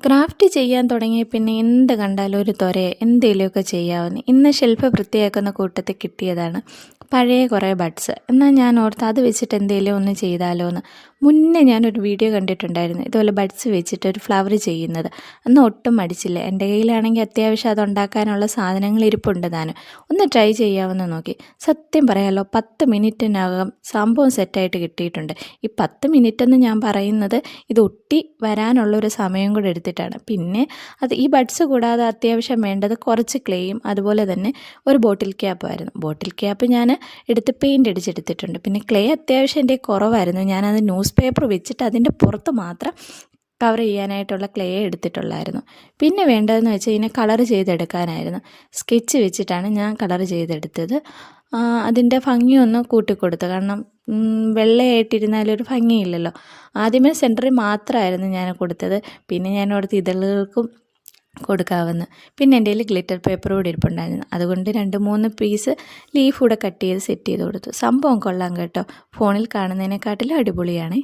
Craft ചെയ്യാൻ തുടങ്ങിയ പിന്നെ എന്ത് കണ്ടാലും ഒരു തൊരയെ എന്തെങ്കിലുമൊക്കെ ചെയ്യാവുന്ന ഇന്ന് ഷെൽഫ് വൃത്തിയാക്കുന്ന കൂട്ടത്തിൽ കിട്ടിയതാണ് പഴയ കുറേ ബഡ്സ് എന്നാൽ ഞാൻ ഓർത്ത് അത് വെച്ചിട്ട് എന്തെങ്കിലും ഒന്ന് ചെയ്താലോ എന്ന് മുന്നേ ഞാനൊരു വീഡിയോ കണ്ടിട്ടുണ്ടായിരുന്നു. ഇതുപോലെ ബഡ്സ് വെച്ചിട്ട് ഒരു ഫ്ലവർ ചെയ്യുന്നത്. അന്ന് ഒട്ടും മടിച്ചില്ല. എന്റെ കയ്യിലാണെങ്കിൽ അത്യാവശ്യം അത് ഉണ്ടാക്കാനുള്ള സാധനങ്ങൾ ഇരിപ്പുണ്ട് താനും. ഒന്ന് ട്രൈ ചെയ്യാമെന്ന് നോക്കി. സത്യം പറയാമല്ലോ പത്ത് മിനിറ്റിനകം സംഭവം സെറ്റായിട്ട് കിട്ടിയിട്ടുണ്ട്. ഈ പത്ത് മിനിറ്റ് എന്ന് ഞാൻ പറയുന്നത് ഇത് ഒട്ടി വരാനുള്ളൊരു സമയം കൂടെ എടുത്തിട്ടാണ്. പിന്നെ അത് ഈ ബഡ്സ് കൂടാതെ അത്യാവശ്യം വേണ്ടത് കുറച്ച് ക്ലേയും അതുപോലെ തന്നെ ഒരു ബോട്ടിൽ ക്യാപ്പായിരുന്നു ബോട്ടിൽ ക്യാപ്പ് ഞാൻ എടുത്ത് പെയിന്റ് അടിച്ചെടുത്തിട്ടുണ്ട്. പിന്നെ ക്ലേ അത്യാവശ്യം എന്റെ കുറവായിരുന്നു. ഞാനത് ന്യൂസ് പേപ്പർ വെച്ചിട്ട് അതിന്റെ പുറത്ത് മാത്രം കവർ ചെയ്യാനായിട്ടുള്ള ക്ലേ എടുത്തിട്ടുള്ളായിരുന്നു. പിന്നെ വേണ്ടതെന്ന് വെച്ചാൽ ഇതിനെ കളർ ചെയ്തെടുക്കാനായിരുന്നു. സ്കെച്ച് വെച്ചിട്ടാണ് ഞാൻ കളർ ചെയ്തെടുത്തത്. അതിന്റെ ഭംഗിയൊന്ന് കൂട്ടിക്കൊടുത്തു. കാരണം വെള്ളയായിട്ടിരുന്നാലൊരു ഭംഗിയില്ലല്ലോ. ആദ്യമേ സെന്ററിൽ മാത്രമായിരുന്നു ഞാൻ കൊടുത്തത്. പിന്നെ ഞാൻ അവിടുത്തെ ഇതളുകൾക്കും കൊടുക്കാമെന്ന് പിന്നെ എന്റെ കയ്യിൽ ഗ്ലിറ്റർ പേപ്പർ കൂടി ഇരിപ്പുണ്ടായിരുന്നു. അതുകൊണ്ട് രണ്ട് മൂന്ന് പീസ് ലീഫ് കൂടെ കട്ട് ചെയ്ത് സെറ്റ് ചെയ്ത് കൊടുത്തു. സംഭവം കൊള്ളാം കേട്ടോ. ഫോണിൽ കാണുന്നതിനെക്കാട്ടിലും അടിപൊളിയാണ്.